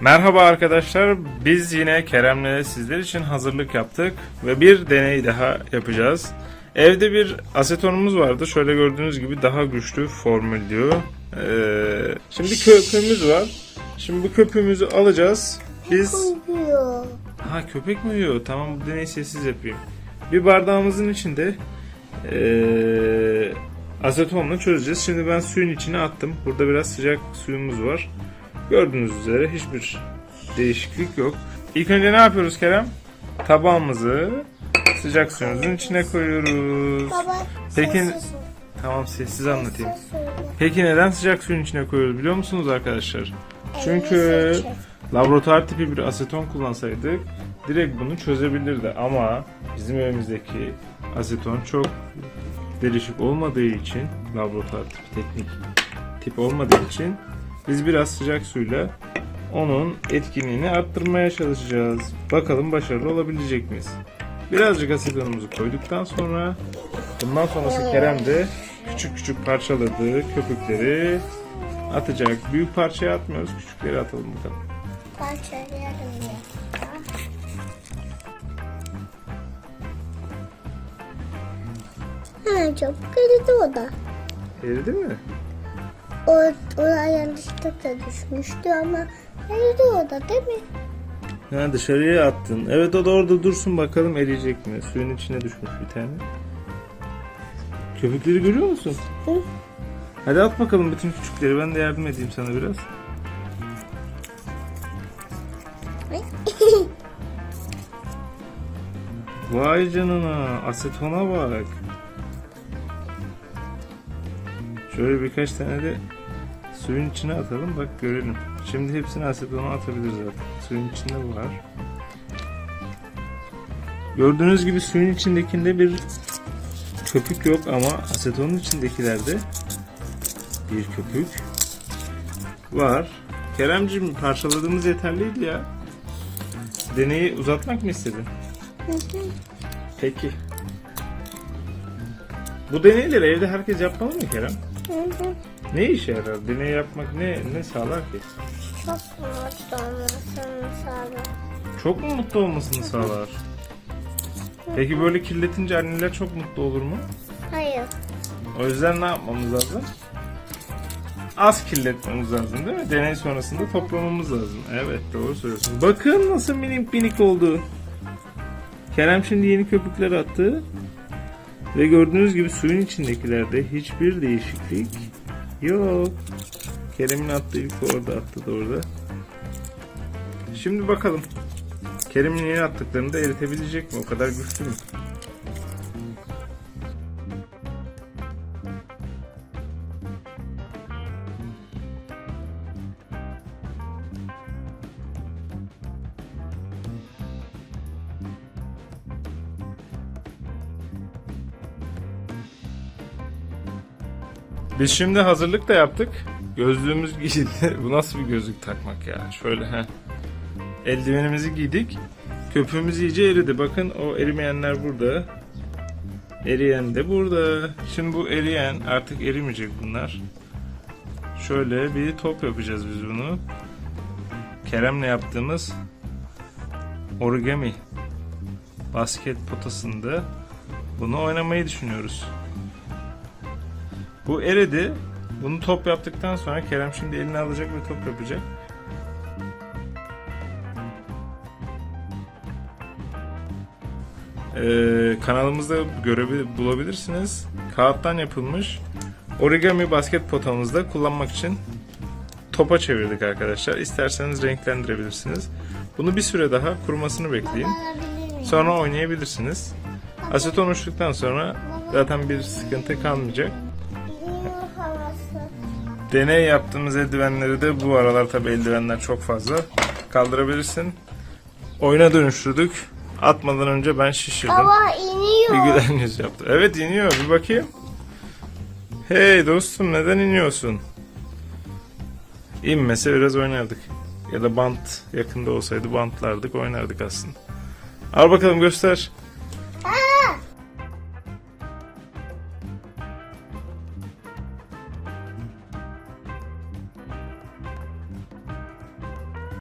Merhaba arkadaşlar. Biz yine Kerem'le sizler için hazırlık yaptık ve bir deney daha yapacağız. Evde bir asetonumuz vardı. Şöyle gördüğünüz gibi daha güçlü formül diyor. Ee, şimdi köpüğümüz var. Şimdi bu köpüğümüzü alacağız. Biz. Ha köpek mi uyuyor? Tamam bu deneyi sessiz yapayım. Bir bardağımızın içinde eee asetonla çözeceğiz. Şimdi ben suyun içine attım. Burada biraz sıcak suyumuz var. Gördüğünüz üzere hiçbir değişiklik yok. İlk önce ne yapıyoruz Kerem? Tabağımızı sıcak suyumuzun içine koyuyoruz. Baba Peki sessiz tamam sessiz anlatayım. Peki neden sıcak suyun içine koyuyoruz biliyor musunuz arkadaşlar? Çünkü laboratuvar tipi bir aseton kullansaydık direkt bunu çözebilirdi ama bizim evimizdeki aseton çok değişik olmadığı için laboratuvar tipi teknik tip olmadığı için biz biraz sıcak suyla onun etkinliğini arttırmaya çalışacağız. Bakalım başarılı olabilecek miyiz? Birazcık asetonumuzu koyduktan sonra bundan sonrası Kerem de küçük küçük parçaladığı köpükleri atacak. Büyük parçaya atmıyoruz. Küçükleri atalım bakalım. Söylerim ya. Ha çok kırdı o da. Eridi mi? O, oraya yanlışlıkla düşmüştü ama eridi o da değil mi? Ha dışarıya attın. Evet o da orada dursun bakalım eriyecek mi? Suyun içine düşmüş bir tane. Köpükleri görüyor musun? Hı. Hadi at bakalım bütün küçükleri. Ben de yardım edeyim sana biraz. Vay canına. Asetona bak. Şöyle birkaç tane de suyun içine atalım bak görelim. Şimdi hepsini asetona atabiliriz zaten. Suyun içinde var. Gördüğünüz gibi suyun içindekinde bir köpük yok ama asetonun içindekilerde bir köpük var. Keremcim parçaladığımız yeterliydi ya. Deneyi uzatmak mı istedin? Peki. Bu deneyleri evde herkes yapmalı mı Kerem? Ne işe yarar? Deney yapmak ne ne sağlar ki? Çok mutlu olmasını sağlar. Çok mu mutlu olmasını sağlar? Peki böyle kirletince anneler çok mutlu olur mu? Hayır. O yüzden ne yapmamız lazım? Az kirletmemiz lazım değil mi? Deney sonrasında toplamamız lazım. Evet doğru söylüyorsun. Bakın nasıl minik minik oldu. Kerem şimdi yeni köpükler attı. Ve gördüğünüz gibi suyun içindekilerde hiçbir değişiklik yok. Kerem'in attığı ilk orada attı da orada. Şimdi bakalım. Kerem'in yeni attıklarını da eritebilecek mi? O kadar güçlü mü? Biz şimdi hazırlık da yaptık. Gözlüğümüz giyildi. Bu nasıl bir gözlük takmak ya? Şöyle he. Eldivenimizi giydik. Köpüğümüz iyice eridi. Bakın o erimeyenler burada. Eriyen de burada. Şimdi bu eriyen artık erimeyecek bunlar. Şöyle bir top yapacağız biz bunu. Kerem'le yaptığımız origami basket potasında bunu oynamayı düşünüyoruz. Bu eridi. Bunu top yaptıktan sonra Kerem şimdi eline alacak ve top yapacak. Ee, kanalımızda görebil bulabilirsiniz. Kağıttan yapılmış origami basket potamızda kullanmak için topa çevirdik arkadaşlar. İsterseniz renklendirebilirsiniz. Bunu bir süre daha kurumasını bekleyin. Sonra oynayabilirsiniz. Aseton uçtuktan sonra zaten bir sıkıntı kalmayacak. Deney yaptığımız eldivenleri de bu aralar tabi eldivenler çok fazla. Kaldırabilirsin. Oyuna dönüştürdük. Atmadan önce ben şişirdim. Baba Bir iniyor. gülen yüz yaptı. Evet iniyor bir bakayım. Hey dostum neden iniyorsun? İnmese biraz oynardık. Ya da bant yakında olsaydı bantlardık oynardık aslında. Al bakalım göster.